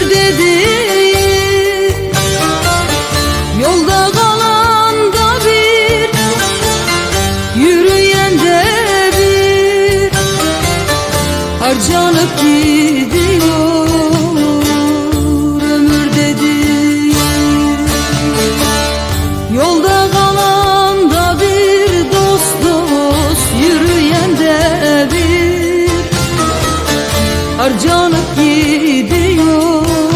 ömür dediğin Yolda kalan da bir Yürüyen de bir. Harcanıp gidiyor harcanıp gidiyor.